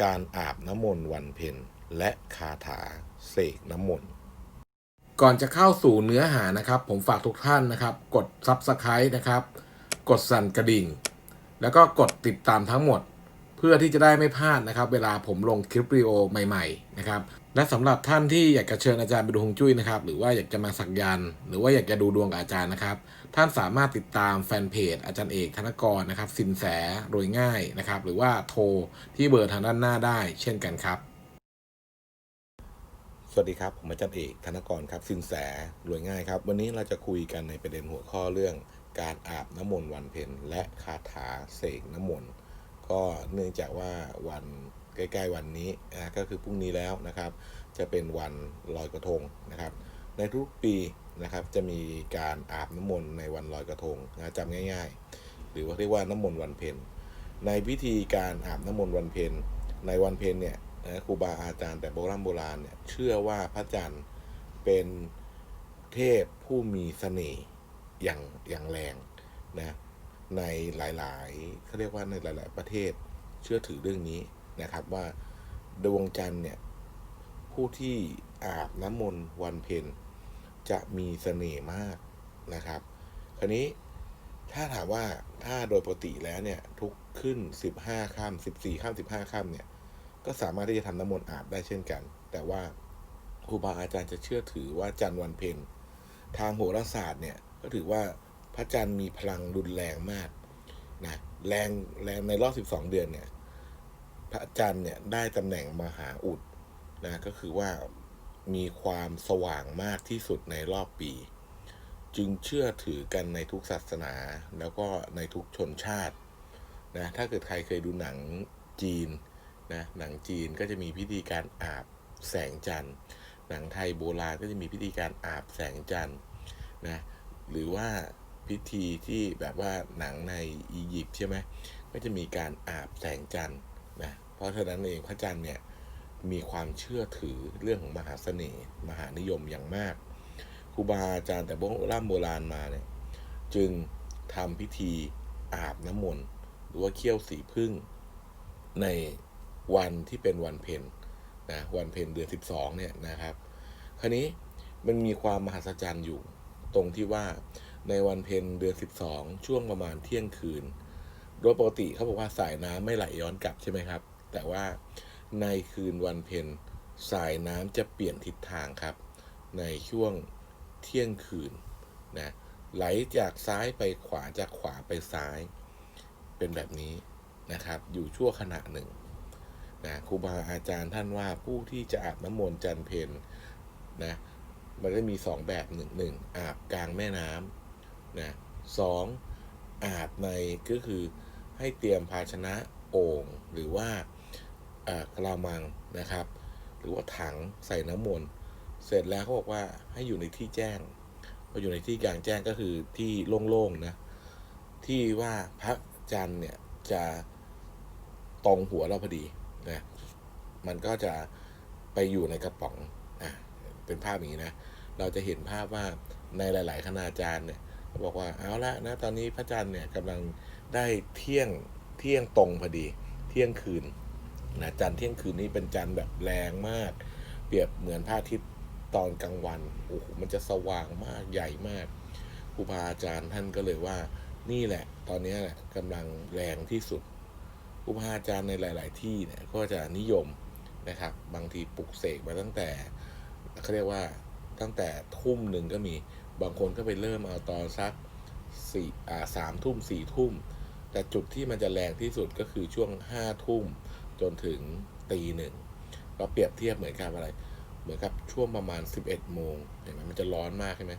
การอาบน้ำมนต์วันเพ็ญและคาถาเสกน้ำมนต์ก่อนจะเข้าสู่เนื้อหานะครับ ผมฝากทุกท่านนะครับ กด Subscribe นะครับ กดสั่นกระดิ่ง แล้วก็กดติดตามทั้งหมด พื่อที่จะได้ไม่พลาดนะครับ เวลาผมลงคลิปวิดีโอใหม่ๆนะครับและสำหรับท่านที่อยากจะเชิญอาจารย์ไปดูฮงจุ้ยนะครับ หรือว่าอยากจะมาสักยันหรือว่าอยากจะดูดวงกับอาจารย์นะครับ ท่านสามารถติดตามแฟนเพจอาจารย์เอกธนกรนะครับ สินแสโดยง่ายนะครับ หรือว่าโทรที่เบอร์ทางด้านหน้าได้ เช่นกันครับ สวัสดีครับ ผมอาจารย์เอกธนกรครับ สินแสรวยง่ายครับ วันนี้เราจะคุยกันในประเด็นหัวข้อเรื่อง การอาบน้ำมนต์วันเพ็ญและคาถาเสกน้ำมนต์ ก็เนื่องจากว่าวันใกล้ๆวันนี้นะก็คือพรุ่งนี้แล้วนะครับ จะเป็นวันลอยกระทงนะครับ ในทุกปีนะครับจะมีการอาบน้ำมนต์ในวันลอยกระทงนะจำง่าย ๆ หรือว่าเรียกว่าน้ำมนต์วันเพ็ญในพิธีการอาบน้ำมนต์วันเพ็ญในวันเพ็ญเนี่ยนะครูบาอาจารย์แต่โบราณโบราณเนี่ยเชื่อว่าพระจันทร์เป็นเทพผู้มีเสน่ห์อย่างอย่างแรงนะ ในหลายๆเขาเรียกว่าในหลาย ๆ ประเทศเชื่อถือเรื่องนี้นะครับว่าดวงจันทร์เนี่ยผู้ที่อาบน้ำมนต์วันเพ็ญจะมีเสน่ห์มากนะครับ คราวนี้ถ้าถามว่าถ้าโดยปกติแล้วเนี่ยทุกขึ้น 15ค่ำ14ค่ำ15ค่ำเนี่ยก็สามารถที่จะทำน้ำมนต์อาบได้เช่นกัน แต่ว่าครูบาอาจารย์จะเชื่อถือว่าจันทร์วันเพ็ญทางโหราศาสตร์เนี่ยก็ถือว่า พระจันทร์มีพลังรุนแรงมากนะแรงแรงในรอบ12เดือนเนี่ย พระจันทร์เนี่ยได้ตำแหน่งมหาอุดนะก็คือว่ามีความสว่างมากที่สุดในรอบปี จึงเชื่อถือกันในทุกศาสนา แล้วก็ในทุกชนชาตินะถ้าเกิดใครเคยดูหนังจีนนะหนังจีนก็จะมีพิธีการอาบแสงจันทร์ หนังไทยโบราณก็จะมีพิธีการอาบแสงจันทร์นะหรือว่า พิธีที่แบบว่าหนังในอียิปต์ใช่ไหมก็จะมีการอาบแสงจันทร์นะเพราะฉะนั้นเองพระจันทร์เนี่ยมีความเชื่อถือเรื่องของมหาเสน่ห์มหานิยมอย่างมากครูบาอาจารย์แต่โบราณโบราณมาเนี่ยจึงทำพิธีอาบน้ำมนต์หรือว่าเคี่ยวสีพึ่งในวันที่เป็นวันเพ็ญนะวันเพ็ญเดือน12เนี่ยนะครับ คราวนี้มันมีความมหัศจรรย์อยู่ตรงที่ว่า ในวันเพ็ญเดือน 12 ช่วงประมาณเที่ยงคืน โดยปกติเขาบอกว่าสายน้ำไม่ไหลย้อนกลับใช่ไหมครับ แต่ว่าในคืนวันเพ็ญสายน้ำจะเปลี่ยนทิศทางครับ ในช่วงเที่ยงคืนนะไหลจากซ้ายไปขวาจากขวาไปซ้าย เป็นแบบนี้นะครับ อยู่ชั่วขณะหนึ่งนะครูบาอาจารย์ท่านว่าผู้ที่จะอาบน้ำมนต์จันเพนนะมันจะมีสองแบบหนึ่งหนึ่งอาบกลางแม่น้ำ นะสองอาบในก็คือให้เตรียมภาชนะโอ่งหรือว่ากระมังนะครับ หรือว่าถังใส่น้ำมนต์เสร็จแล้วเขาบอกว่าให้อยู่ในที่แจ้งพออยู่ในที่กลางแจ้งก็คือที่โล่งๆนะที่ว่าพระจันทร์เนี่ยจะตรงหัวเราพอดีนะมันก็จะไปอยู่ในกระป๋องอะเป็นภาพอย่างนี้นะ เราจะเห็นภาพว่าในหลาย ๆ คณาจารย์เนี่ย บอกว่าเอาละนะตอนนี้พระจันทร์เนี่ยกำลังได้เที่ยงเที่ยงตรงพอดีเที่ยงคืนนะจันทร์เที่ยงคืนนี้เป็นจันทร์แบบแรงมาก เปรียบเหมือนพระอาทิตย์ตอนกลางวันโอ้โหมันจะสว่างมากใหญ่มากครูบาอาจารย์ท่านก็เลยว่านี่แหละ ตอนนี้แหละกำลังแรงที่สุดครูบาอาจารย์ในหลาย ๆ ที่เนี่ยก็จะนิยมนะครับ บางทีปลุกเสกมาตั้งแต่เขาเรียกว่าตั้งแต่ทุ่มหนึ่งก็มี บางคนก็ไปเริ่มเอาตอนสักสี่อ่าสามทุ่มสี่ทุ่ม แต่จุดที่มันจะแรงที่สุดก็คือช่วงห้าทุ่มจนถึงตีหนึ่งก็เปรียบเทียบเหมือนกับอะไร เหมือนกับช่วงประมาณ 11 โมงเห็นไหมมันจะร้อนมากใช่ไหม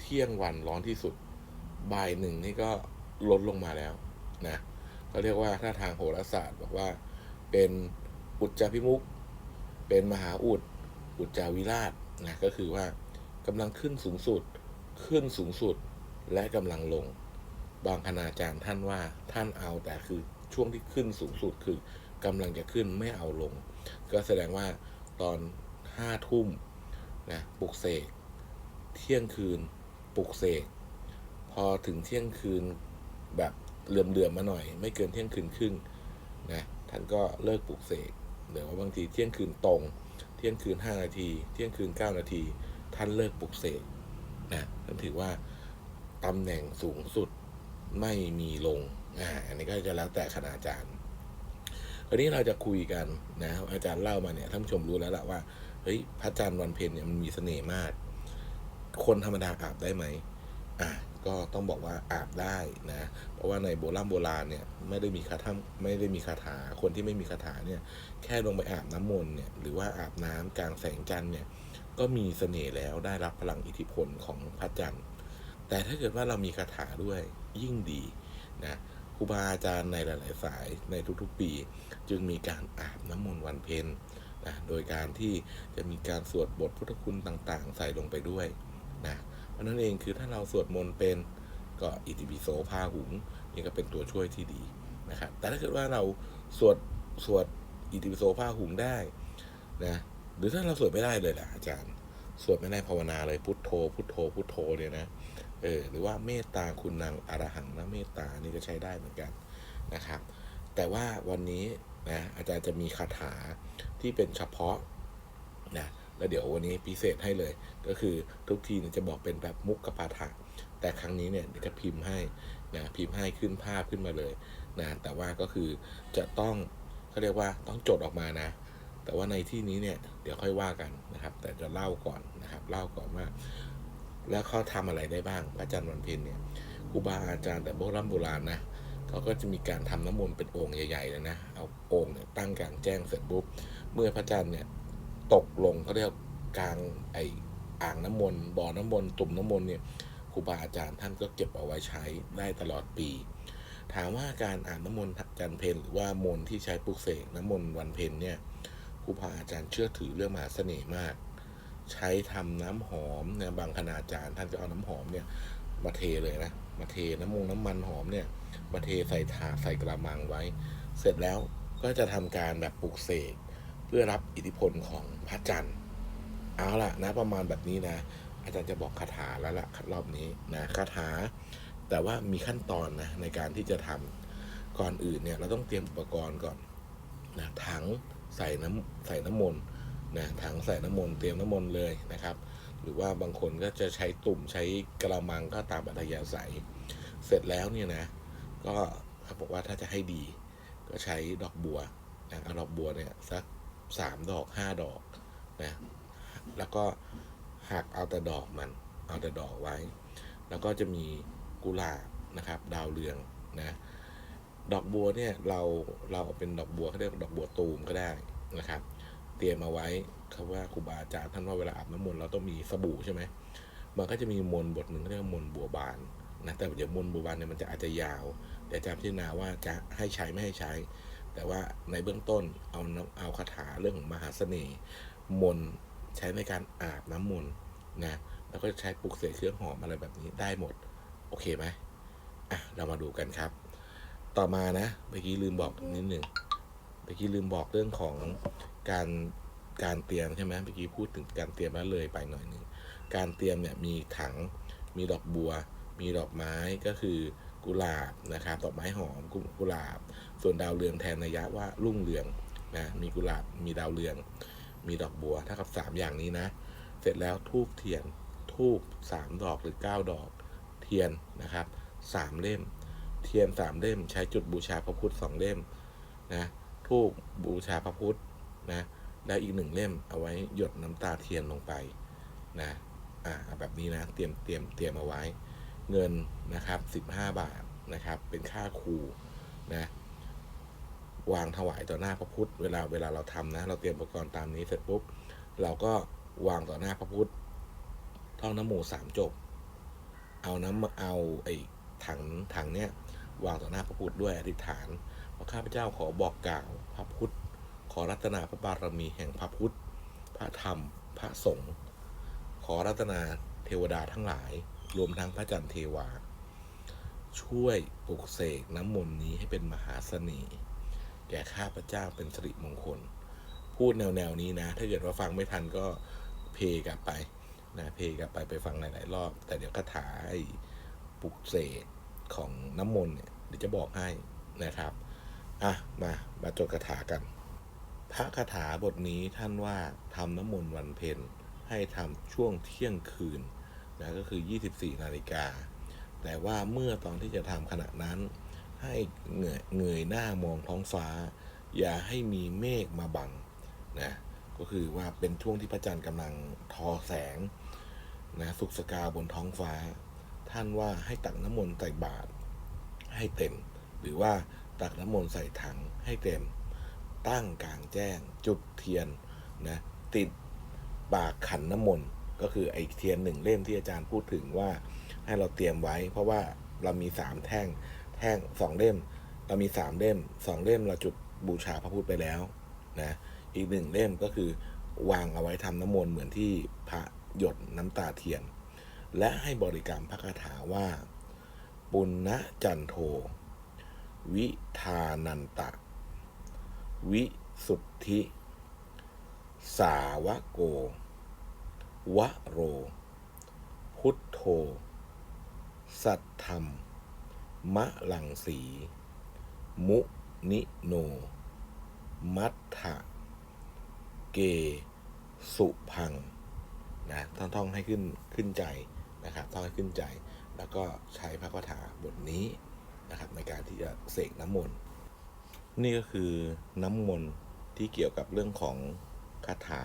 เที่ยงวันร้อนที่สุด บ่ายหนึ่งนี่ก็ลดลงมาแล้วนะเขาเรียกว่าถ้าทางโหราศาสตร์บอกว่าเป็นอุจจาพิมุก เป็นมหาอุด อุจจาวิราชนะก็คือว่ากำลังขึ้นสูงสุด ขึ้นสูงสุดและกำลังลง บางคณาจารย์ท่านว่าท่านเอาแต่คือช่วงที่ขึ้นสูงสุดคือกำลังจะขึ้นไม่เอาลง ก็แสดงว่าตอนห้าทุ่มนะปลุกเสก เที่ยงคืนปลุกเสก พอถึงเที่ยงคืนแบบเหลื่อมๆมาหน่อย ไม่เกินเที่ยงคืนครึ่งนะท่านก็เลิกปลุกเสกหรือว่าบางทีเที่ยงคืนตรง เที่ยงคืนห้านาที เที่ยงคืนเก้านาที ท่านเลิกปลุกเสก นะท่นถือว่าตำแหน่งสูงสุดไม่มีลงอ่าอันนี้ก็จะแล้วแต่คณาจารย์วันนี้เราจะคุยกันนะอาจารย์เล่ามาเนี่ยท่านชมรู้แล้วแหละว่าเฮ้ยพระจันทร์วันเพ็ญเนี่ยมันมีเสน่ห์มาก คนธรรมดาอาบได้ไหมอะก็ต้องบอกว่าอาบได้นะ เพราะว่าในโบราณโบราณเนี่ยไม่ได้มีคาถาไม่ได้มีคาถาคนที่ไม่มีคาถาเนี่ย แค่ลงไปอาบน้ำมนต์เนี่ยหรือว่าอาบน้ำกลางแสงจันทร์เนี่ย ก็มีเสน่ห์แล้วได้รับพลังอิทธิพลของพระจันทร์ แต่ถ้าเกิดว่าเรามีคาถาด้วยยิ่งดีนะครูบาอาจารย์ในหลาย ๆ สายในทุกๆปี จึงมีการอาบน้ำมนต์วันเพ็ญนะโดยการที่จะมีการสวดบทพุทธคุณต่าง ๆ ใส่ลงไปด้วยนะเพราะนั้นเองคือถ้าเราสวดมนต์เป็นก็อิติปิโสพาหุงนี่ก็เป็นตัวช่วยที่ดีนะครับแต่ถ้าเกิดว่าเราสวดสวดอิติปิโสพาหุงได้นะ หรือถ้าเราสวดไม่ได้เลยล่ะอาจารย์ สวดไม่ได้ภาวนาเลยพุทโธ พุทโธ พุทโธเนี่ยนะ เออ หรือว่าเมตตาคุณนางอรหังนะเมตตานี่ก็ใช้ได้เหมือนกันนะครับ แต่ว่าวันนี้นะอาจารย์จะมีคาถาที่เป็นเฉพาะนะแล้วเดี๋ยววันนี้พิเศษให้เลย ก็คือทุกทีเนี่ยจะบอกเป็นแบบมุกกปาฐะแต่ครั้งนี้เนี่ยจะพิมพ์ให้นะพิมพ์ให้ขึ้นภาพขึ้นมาเลยนะแต่ว่าก็คือจะต้องเขาเรียกว่าต้องจดออกมานะ แต่ว่าในที่นี้เนี่ยเดี๋ยวค่อยว่ากันนะครับ แต่จะเล่าก่อนนะครับ เล่าก่อนว่า แล้วเขาทำอะไรได้บ้างพระอาจารย์วันเพ็ญเนี่ยครูบาอาจารย์แต่โบราณโบราณนะเขาก็จะมีการทำน้ำมนต์เป็นองค์ใหญ่ๆเลยนะเอาองค์เนี่ยตั้งกลางแจ้งเสร็จปุ๊บเมื่อพระจันทร์เนี่ยตกลงเขาเรียกกลางไออ่างน้ำมนต์บ่อน้ำมนต์ตุ่มน้ำมนต์เนี่ยครูบาอาจารย์ท่านก็เก็บเอาไว้ใช้ได้ตลอดปี ถามว่าการอ่านน้ำมนต์จันทร์เพนหรือว่ามนต์ที่ใช้ปลุกเสกน้ำมนต์วันเพ็ญเนี่ย ครูบาอาจารย์เชื่อถือเรื่องมหาเสน่ห์มาก ใช้ทำน้ำหอมเนี่ยบางคณาจารย์ท่านจะเอาน้ำหอมเนี่ยมาเทเลยนะมาเทน้ำมงน้ำมันหอมเนี่ยมาเทใส่ถาดใส่กระมังไว้ เสร็จแล้วก็จะทำการแบบปลุกเสกเพื่อรับอิทธิพลของพระจันทร์เอาล่ะนะประมาณแบบนี้นะ อาจารย์จะบอกคาถาแล้วล่ะรอบนี้นะคาถา แต่ว่ามีขั้นตอนนะในการที่จะทำก่อนอื่นเนี่ยเราต้องเตรียมอุปกรณ์ก่อนนะถัง ใส่น้ำใส่น้ำมนต์นะถังใส่น้ำมนต์เตรียมน้ำมนต์เลยนะครับ หรือว่าบางคนก็จะใช้ตุ่มใช้กระมังก็ตามอัธยาศัย เสร็จแล้วเนี่ยนะ ก็เขาบอกว่าถ้าจะให้ดี ก็ใช้ดอกบัวนะเอาดอกบัวเนี่ยสักสามดอกห้าดอกนะแล้วก็หักเอาแต่ดอกมันเอาแต่ดอกไว้ แล้วก็จะมีกุหลาบนะครับ ดาวเรืองนะ ดอกบัวเนี่ยเราเราเป็นดอกบัวเขาเรียกดอกบัวตูมก็ได้นะครับ เตรียมเอาไว้คำว่าครูบาอาจารย์ท่านว่าเวลาอาบน้ำมนต์เราต้องมีสบู่ใช่ไหมมันก็จะมีมนต์บทหนึ่งเรียกว่ามนต์บัวบานนะแต่เดี๋ยวมนต์บัวบานเนี่ยมันจะอาจจะยาวเดี๋ยวอาจารย์พิจารณาว่าจะให้ใช้ไม่ให้ใช้ แต่ว่าในเบื้องต้นเอาเอาคาถาเรื่องของมหาเสน่ห์มนต์ใช้ในการอาบน้ำมนต์นะแล้วก็ใช้ปลุกเสกเครื่องหอมอะไรแบบนี้ได้หมด โอเคไหมอะเรามาดูกันครับ ต่อมานะเมื่อกี้ลืมบอกนิดหนึ่งเมื่อกี้ลืมบอกเรื่องของการการเตรียมใช่ไหมเมื่อกี้พูดถึงการเตรียมแล้วเลยไปหน่อยหนึ่งการเตรียมเนี่ยมีถังมีดอกบัว มีดอกไม้ก็คือกุหลาบนะครับดอกไม้หอมกุกหลาบ ส่วนดาวเรืองแทนนัยยะว่ารุ่งเรืองนะมีกุหลาบมีดาวเรือง มีดอกบัวเท่ากับสามอย่างนี้นะ เสร็จแล้วทูบเทียนทูบสามดอกหรือเก้าดอกเทียนนะครับสามเล่ม เทียนสามเล่ม ใช้จุดบูชาพระพุทธสองเล่มนะทูบบูชาพระพุทธนะแล้วอีกหนึ่งเล่มเอาไว้หยดน้ำตาเทียนลงไปนะอ่าแบบนี้นะเตรียมเตรียมเตรียมเอาไว้ เงินนะครับสิบห้าบาทนะครับ เป็นค่าครูนะวางถวายต่อหน้าพระพุทธเวลาเวลาเราทำนะ เราเตรียมอุปกรณ์ตามนี้เสร็จปุ๊บเราก็วางต่อหน้าพระพุทธท่องน้ำโมสามจบ เอาน้ำเอาไอ้ถังถังเนี้ย วางต่อหน้าพระพุทธด้วยอธิษฐานว่าข้าพเจ้าขอบอกกล่าวพระพุทธ ขอรัตนาพระบารมีแห่งพระพุทธ พระธรรม พระสงฆ์ขอรัตนาเทวดาทั้งหลาย รวมทั้งพระจันทร์เทวา ช่วยปลุกเสกน้ำมนต์นี้ให้เป็นมหาเสน่ห์แก่ข้าพเจ้าเป็นสิริมงคล พูดแนวแนวๆนี้นะ ถ้าเกิดว่าฟังไม่ทันก็เพลกลับไปนะเพลกลับไปไปฟังหลาย ๆ รอบ แต่เดี๋ยวคาถาไอ้ปลุกเสก ของน้ำมนต์เนี่ยเดี๋ยวจะบอกให้นะครับ อะ มา มาจดคาถากัน พระคาถาบทนี้ท่านว่าทำน้ำมนต์วันเพ็ญให้ทำช่วงเที่ยงคืนนะก็คือ 24 นาฬิกา แต่ว่าเมื่อตอนที่จะทำขณะนั้น ให้เงยเงยหน้ามองท้องฟ้า อย่าให้มีเมฆมาบังนะก็คือว่าเป็นช่วงที่พระจันทร์กำลังทอแสงนะสุกสกาวบนท้องฟ้า ท่านว่าให้ตักน้ำมนต์ใส่บาตรให้เต็ม หรือว่าตักน้ำมนต์ใส่ถังให้เต็ม ตั้งกลางแจ้ง จุดเทียนนะติดปากขันน้ำมนต์ก็คือไอ้เทียนหนึ่งเล่มที่อาจารย์พูดถึงว่าให้เราเตรียมไว้ เพราะว่าเรามีสามแท่งแท่งสองเล่ม เรามีสามเล่มสองเล่มเราจุดบูชาพระพุทธไปแล้วนะอีกหนึ่งเล่มก็คือวางเอาไว้ทำน้ำมนต์เหมือนที่พระหยดน้ำตาเทียน และให้บริกรรมพระคาถาว่า ปุณณจันโท วิธานันตะ วิสุทธิ สาวโก วะโร พุทโธ สัทธรรม มะลังสี มุนิโน มัทธะ เก สุพัง นะท่องท่องให้ขึ้นขึ้นใจ นะครับท่องให้ขึ้นใจ แล้วก็ใช้พระคาถาบทนี้นะครับในการที่จะเสกน้ำมนต์นี่ก็คือน้ำมนต์ที่เกี่ยวกับเรื่องของคาถา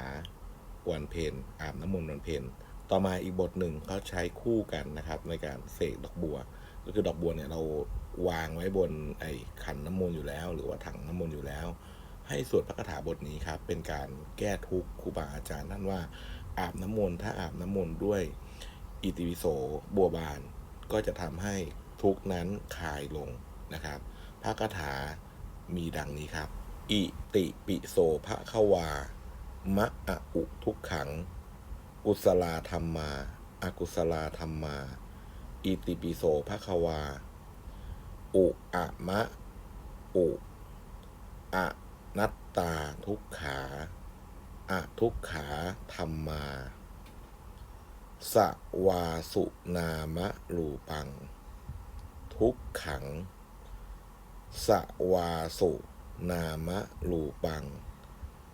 วันเพนอาบน้ำมนต์วันเพนต่อมาอีกบทหนึ่งเขาใช้คู่กันนะครับในการเสกดอกบัว ก็คือดอกบัวเนี่ยเราวางไว้บนไอ้ขันน้ำมนต์อยู่แล้ว หรือว่าถังน้ำมนต์อยู่แล้ว ให้สวดพระคาถาบทนี้ครับเป็นการแก้ทุกข์ครูบาอาจารย์ท่านว่าอาบน้ำมนต์ถ้าอาบน้ำมนต์ด้วย อิติปิโสบัวบาน ก็จะทำให้ทุกนั้นคลายลงนะครับพระคาถามีดังนี้ครับ อิติปิโสภะคะวามะอะอุทุกขัง กุศลาธรรมาอากุศลาธรรมา อิติปิโสภะคะวา อุอะมะ อุอะนัตตาทุกขาอะทุกขาธรรมา สวาสุนามะรูปัง ทุกขัง สวาสุนามะรูปัง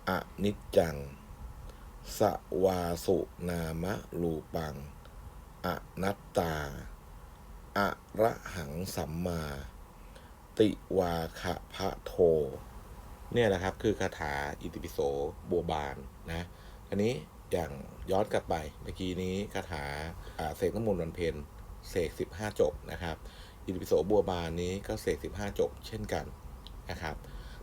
อนิจจัง สวาสุนามะรูปัง อนัตตา อะระหังสัมมา ติวาคะพะโท เนี่ยแหละครับ คือคาถาอิติปิโสบัวบานนะ อันนี้ อย่างย้อนกลับไปเมื่อกี้นี้คาถาเสกน้ำมนต์วันเพ็ญเสกสิบห้าจบนะครับอิติปิโสบัวบานนี้ก็เสกสิบห้าจบเช่นกันนะครับ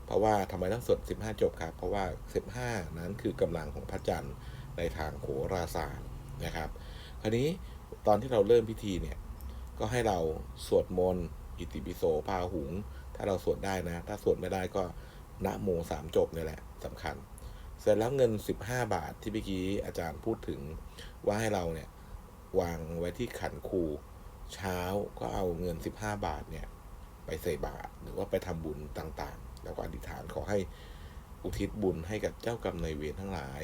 เพราะว่าทำไมต้องสวดสิบห้าจบครับ เพราะว่าสิบห้านั้นคือกำลังของพระจันทร์ในทางโหราศาสตร์นะครับ คราวนี้ตอนที่เราเริ่มพิธีเนี่ยก็ให้เราสวดมนต์อิติปิโสพาหุง ถ้าเราสวดได้นะ ถ้าสวดไม่ได้ก็นะโมสามจบเนี่ยแหละสำคัญ เสร็จแล้วเงิน 15 บาทที่เมื่อกี้อาจารย์พูดถึงว่าให้เราเนี่ยวางไว้ที่ขันครูเช้าก็เอาเงิน 15 บาทเนี่ย ไปใส่บาตรหรือว่าไปทำบุญต่างๆ แล้วก็อธิษฐานขอให้อุทิศบุญให้กับเจ้ากรรมนายเวรทั้งหลาย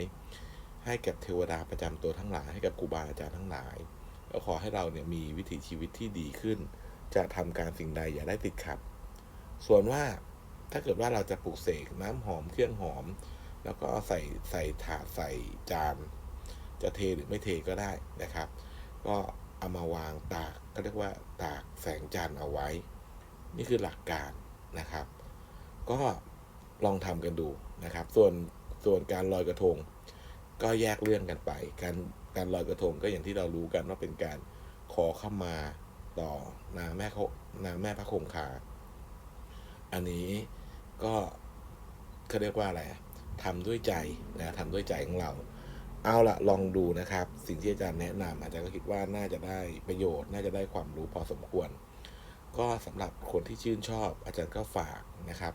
ให้กับเทวดาประจำตัวทั้งหลายให้กับครูบาอาจารย์ทั้งหลายก็ขอให้เราเนี่ยมีวิถีชีวิตที่ดีขึ้น จะทำการสิ่งใดอย่าได้ติดขัด ส่วนว่าถ้าเกิดว่าเราจะปลูกเสกน้ำหอมเครื่องหอม แล้วก็ใส่ใส่ถาดใส่จาน จะเทหรือไม่เทก็ได้นะครับ ก็เอามาวางตากก็เรียกว่าตากแสงจันทร์เอาไว้ นี่คือหลักการนะครับ ก็ลองทำกันดูนะครับ ส่วนส่วนการลอยกระทง ก็แยกเรื่องกันไป การการลอยกระทงก็อย่างที่เรารู้กันว่าเป็นการขอเข้ามาต่อนางแม่เขานางแม่พระคงคา อันนี้ก็เขาเรียกว่าอะไรอะ ทำด้วยใจนะทำด้วยใจของเรา เอาละลองดูนะครับ สิ่งที่อาจารย์แนะนำอาจารย์ก็คิดว่าน่าจะได้ประโยชน์ น่าจะได้ความรู้พอสมควร ก็สำหรับคนที่ชื่นชอบ อาจารย์ก็ฝากนะครับ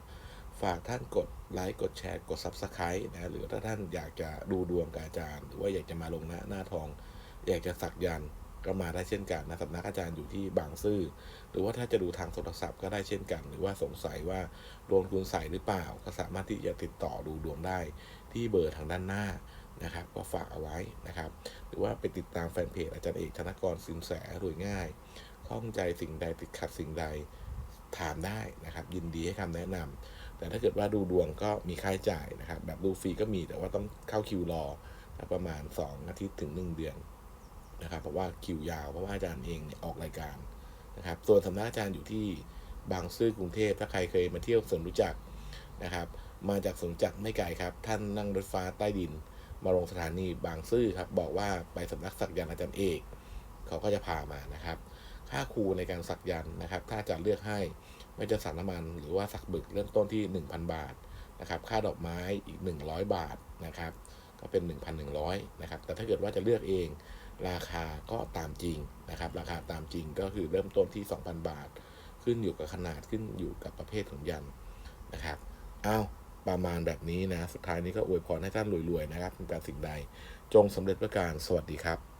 ฝากท่านกดไลค์กดแชร์กด Subscribe นะหรือถ้าท่านอยากจะดูดวงกับอาจารย์ หรือว่าอยากจะมาลงหน้าหน้าทอง อยากจะสักยันต์ ก็มาได้เช่นกันนะสำนักอาจารย์อยู่ที่บางซื่อหรือว่าถ้าจะดูทางโทรศัพท์ก็ได้เช่นกัน หรือว่าสงสัยว่าดวงคุณใสหรือเปล่า ก็สามารถที่จะติดต่อดูดวงได้ที่เบอร์ทางด้านหน้านะครับ ก็ฝากเอาไว้นะครับ หรือว่าไปติดตามแฟนเพจอาจารย์เอกธนกรสินแสรวยง่ายข้องใจสิ่งใดติดขัดสิ่งใดถามได้นะครับ ยินดีให้คำแนะนำแต่ถ้าเกิดว่าดูดวงก็มีค่าใช้จ่ายนะครับ แบบดูฟรีก็มีแต่ว่าต้องเข้าคิวรอประมาณ 2 อาทิตย์ถึง 1 เดือน นะครับเพราะว่าคิวยาวเพราะว่าอาจารย์เองเนี่ยออกรายการนะครับ ส่วนสำนักอาจารย์อยู่ที่บางซื่อกรุงเทพถ้าใครเคยมาเที่ยวสวนรู้จักนะครับ มาจากสวนจักรไม่ไกลครับ ท่านนั่งรถฟ้าใต้ดิน มาลงสถานีบางซื่อครับ บอกว่าไปสำนักสักยันอาจารย์เอกเขาก็จะพามานะครับ ค่าครูในการสักยันนะครับ ถ้าจารย์เลือกให้ไม่จะสักน้ำมัน หรือว่าสักบึกเริ่มต้นที่ 1,000 บาทนะครับ ค่าดอกไม้อีก 100 บาทนะครับ ก็เป็น 1,100นะครับ แต่ถ้าเกิดว่าจะเลือกเอง ราคาก็ตามจริงนะครับ ราคาตามจริงก็คือเริ่มต้นที่ 2,000 บาท ขึ้นอยู่กับขนาดขึ้นอยู่กับประเภทของยันนะครับเอาประมาณแบบนี้นะ สุดท้ายนี้ก็อวยพรให้ท่านรวยๆนะครับเป็นการสิ่งใด จงสำเร็จประการสวัสดีครับ